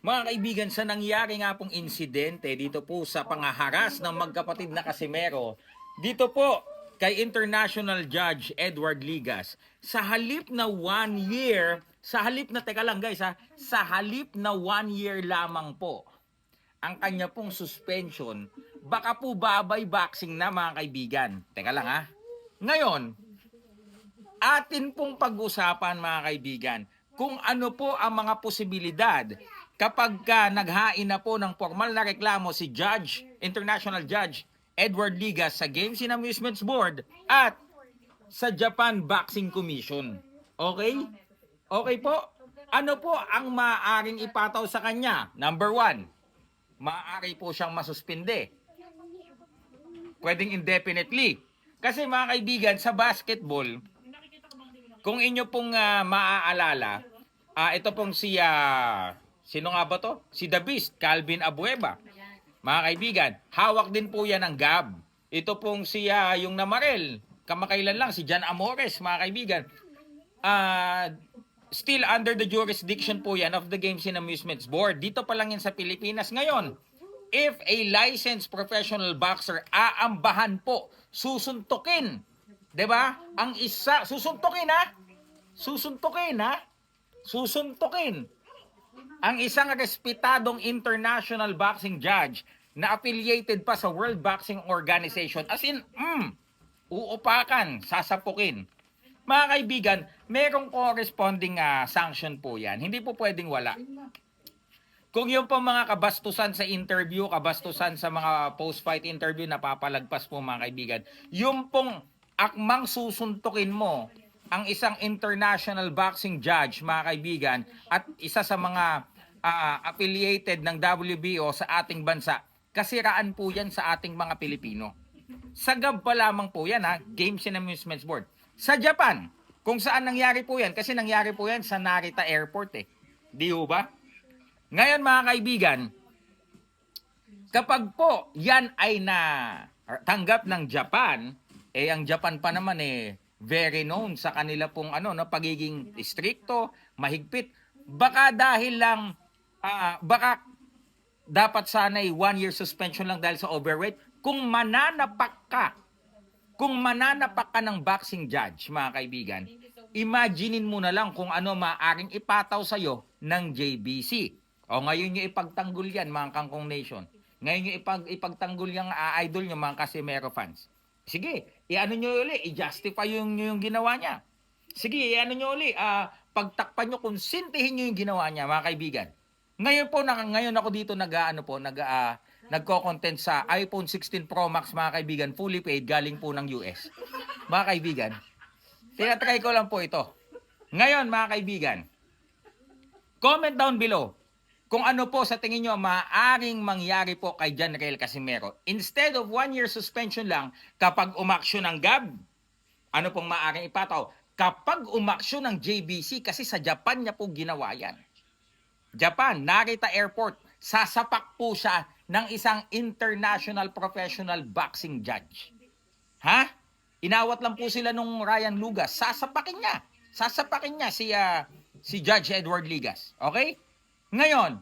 Mga kaibigan, sa nangyari nga pong insidente dito po sa pangaharas ng magkapatid na Casimero, dito po kay International Judge Edward Ligas, sa halip na one year, sa halip na, teka lang guys ha, sa halip na one year lamang po, ang kanya pong suspension, baka po babay boxing na mga kaibigan. Teka lang ha. Ngayon, atin pong pag-usapan mga kaibigan kung ano po ang mga posibilidad kapag ka naghain na po ng formal na reklamo si Judge, International Judge Edward Ligas sa Games and Amusements Board at sa Japan Boxing Commission. Okay? Okay po? Ano po ang maaaring ipataw sa kanya? Number one, maaari po siyang masuspinde. Pwedeng indefinitely. Kasi mga kaibigan, sa basketball, kung inyo pong ah, maaalala, ah, ito pong si, ah, sino nga ba to? Si The Beast, Calvin Abueva. Mga kaibigan, hawak din po yan ng GAB. Ito pong si, ah, yung namarel, kamakailan lang, si Jan Amores, mga kaibigan. Ah, still under the jurisdiction po yan of the Games and Amusements Board. Dito pa lang yan sa Pilipinas ngayon. If a licensed professional boxer aambahan po, susuntukin. 'Di ba? Ang isa, susuntukin ha? Susuntukin ha? Susuntukin. Ang isang respetadong international boxing judge na affiliated pa sa World Boxing Organization. As in, mm, uupakan, sasapukin. Mga kaibigan, merong corresponding ah, sanction po yan. Hindi po pwedeng wala. Kung yung po mga kabastusan sa interview, kabastusan sa mga post-fight interview, napapalagpas po mga kaibigan, yung pong akmang susuntukin mo ang isang international boxing judge, mga kaibigan, at isa sa mga ah, affiliated ng WBO sa ating bansa, kasiraan po yan sa ating mga Pilipino. Sagab pa lamang po yan ha, Games and Amusements Board. Sa Japan, kung saan nangyari po yan, kasi nangyari po yan sa Narita Airport eh. Di ho ba? Ngayon mga kaibigan, kapag po yan ay na tanggap ng Japan, eh ang Japan pa naman eh very known sa kanila pong ano no pagiging stricto, mahigpit. Baka dahil lang ah, baka dapat sana'y one year suspension lang dahil sa overweight. Kung mananapak ka, kung mananapak ka ng boxing judge, mga kaibigan, imaginein mo na lang kung ano maaring ipataw sa'yo ng JBC. O ngayon yung ipagtanggol yan, mga Kangkong Nation. Ngayon yung ipag, ipagtanggol yung ah, idol nyo, mga Casimero fans. Sige, iano nyo uli, i-justify yung, yung ginawa niya. Sige, iano nyo uli, ah, pagtakpan nyo, konsintihin nyo yung ginawa niya, mga kaibigan. Ngayon po, na, ngayon ako dito nag, ano po, nag, ah, nagko-content sa iPhone 16 Pro Max, mga kaibigan, fully paid, galing po ng US. Mga kaibigan, tinatry ko lang po ito. Ngayon, mga kaibigan, comment down below kung ano po sa tingin nyo maaaring mangyari po kay John Real Casimero. Instead of one year suspension lang, kapag umaksyon ng GAB, ano pong maaaring ipataw? Kapag umaksyon ng JBC, kasi sa Japan niya po ginawa yan. Japan, Narita Airport, sasapak po siya ng isang international professional boxing judge. Ha? Inawat lang po sila nung Ryan Lugas. Sasapakin niya. Sasapakin niya si, ah, si Judge Edward Ligas. Okay? Ngayon,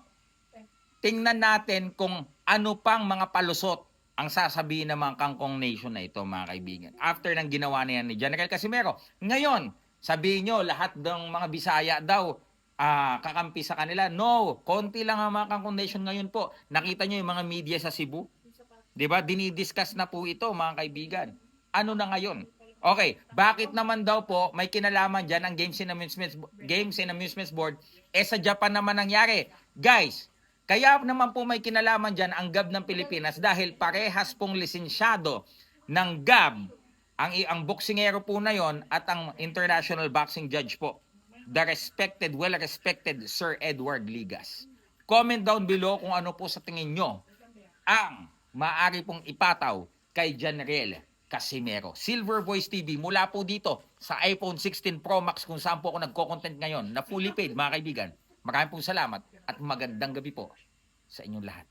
tingnan natin kung ano pang mga palusot ang sasabihin ng mga kangkong nation na ito, mga kaibigan. After ng ginawa na yan ni General Casimero. Ngayon, sabihin nyo, lahat ng mga Bisaya daw, ah, kakampi sa kanila. No, konti lang ang mga kangkong nation ngayon po. Nakita nyo yung mga media sa Cebu? 'Di ba? Dinidiscuss na po ito, mga kaibigan. Ano na ngayon? Okay, bakit naman daw po may kinalaman diyan ang Games and Amusements Games and Amusements Board eh sa Japan naman nangyari. Guys, kaya naman po may kinalaman diyan ang GAB ng Pilipinas dahil parehas pong lisensyado ng GAB ang ang boksingero po na yon at ang international boxing judge po the respected, well-respected Sir Edward Ligas. Comment down below kung ano po sa tingin nyo ang maaari pong ipataw kay Janriel Casimero. Silver Voice TV mula po dito sa iPhone 16 Pro Max kung saan po ako nagko-content ngayon na fully paid mga kaibigan. Maraming pong salamat at magandang gabi po sa inyong lahat.